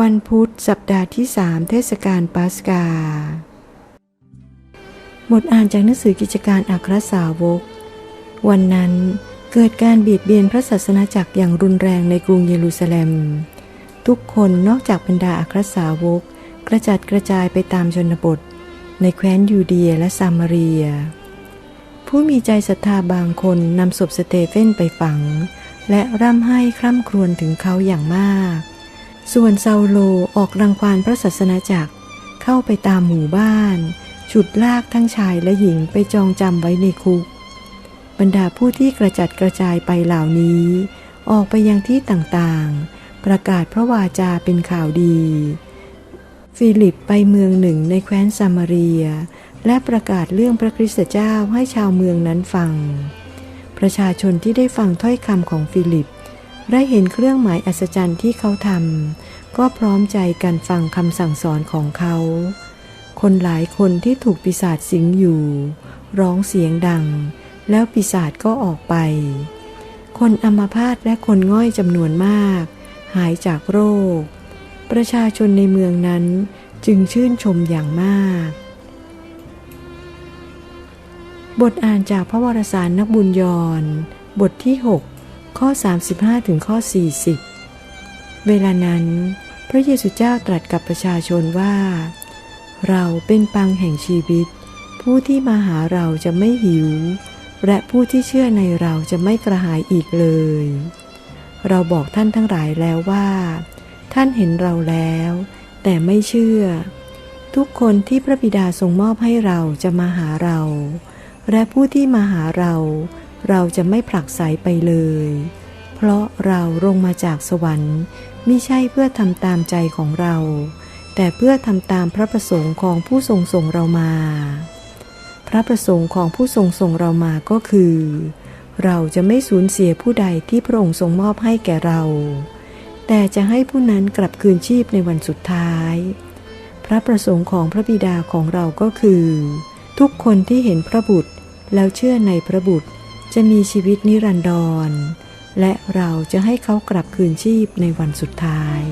วันพุธสัปดาห์ที่สามเทศกาลปัสกา บทอ่านจากหนังสือกิจการอัครสาวก วันนั้นเกิดการเบียดเบียนพระศาสนาจักรอย่างรุนแรงในกรุงเยรูซาเล็ม ทุกคนนอกจากบรรดาอัครสาวก กระจัดกระจายไปตามชนบท ในแคว้นยูเดียและซามารีย ผู้มีใจศรัทธาบางคนนำศพสเตเฟนไปฝัง และร่ำไห้คร่ำครวญถึงเขาอย่างมาก ส่วนเซาโลออกรังควานพระศาสนาจักร เข้าไปตามหมู่บ้าน ฉุดลากทั้งชายและหญิงไปจองจำไว้ในคุก บรรดาผู้ที่กระจัดกระจายไปเหล่านี้ ออกไปยังที่ต่างๆ ประกาศพระวาจาเป็นข่าวดี ฟิลิปไปเมืองหนึ่งในแคว้นซามาเรีย และประกาศเรื่องพระคริสตเจ้าให้ชาวเมืองนั้นฟัง ประชาชนที่ได้ฟังถ้อยคำของฟิลิป ได้เห็นเครื่องหมายอัศจรรย์ที่เขาทำก็พร้อมใจกันฟังคำสั่งสอนของเขา คนหลายคนที่ถูกปีศาจสิงอยู่ ร้องเสียงดัง แล้วปีศาจก็ออกไป คนอัมพาตและคนง่อยจำนวนมาก หายจากโรค ประชาชนในเมืองนั้นจึงชื่นชมอย่างมาก บทอ่านจากพระวรสารนักบุญยอนบทที่ 6 ข้อ 35 ถึงข้อ 40 เวลานั้น พระเยซูเจ้าตรัสกับประชาชนว่า เราเป็นปังแห่งชีวิต ผู้ที่มาหาเราจะไม่หิว และผู้ที่เชื่อในเราจะไม่กระหายอีกเลย เราบอกท่านทั้งหลายแล้วว่า ท่านเห็นเราแล้ว แต่ไม่เชื่อ ทุกคนที่พระบิดาทรงมอบให้เราจะมาหาเรา และผู้ที่มาหาเรา เราจะไม่ผลักไสไปเลย เพราะเราลงมาจากสวรรค์มิใช่เพื่อทำตามใจของเรา แต่เพื่อทำตามพระประสงค์ของผู้ทรงส่งเรามา พระประสงค์ของผู้ทรงส่งเรามาก็คือ เราจะไม่สูญเสียผู้ใดที่พระองค์ทรงมอบให้แก่เรา แต่จะให้ผู้นั้นกลับคืนชีพในวันสุดท้าย พระประสงค์ของพระบิดาของเราก็คือ ทุกคนที่เห็นพระบุตรแล้วเชื่อในพระบุตร จะมีชีวิตนิรันดร และเราจะให้เขากลับคืนชีพในวันสุดท้าย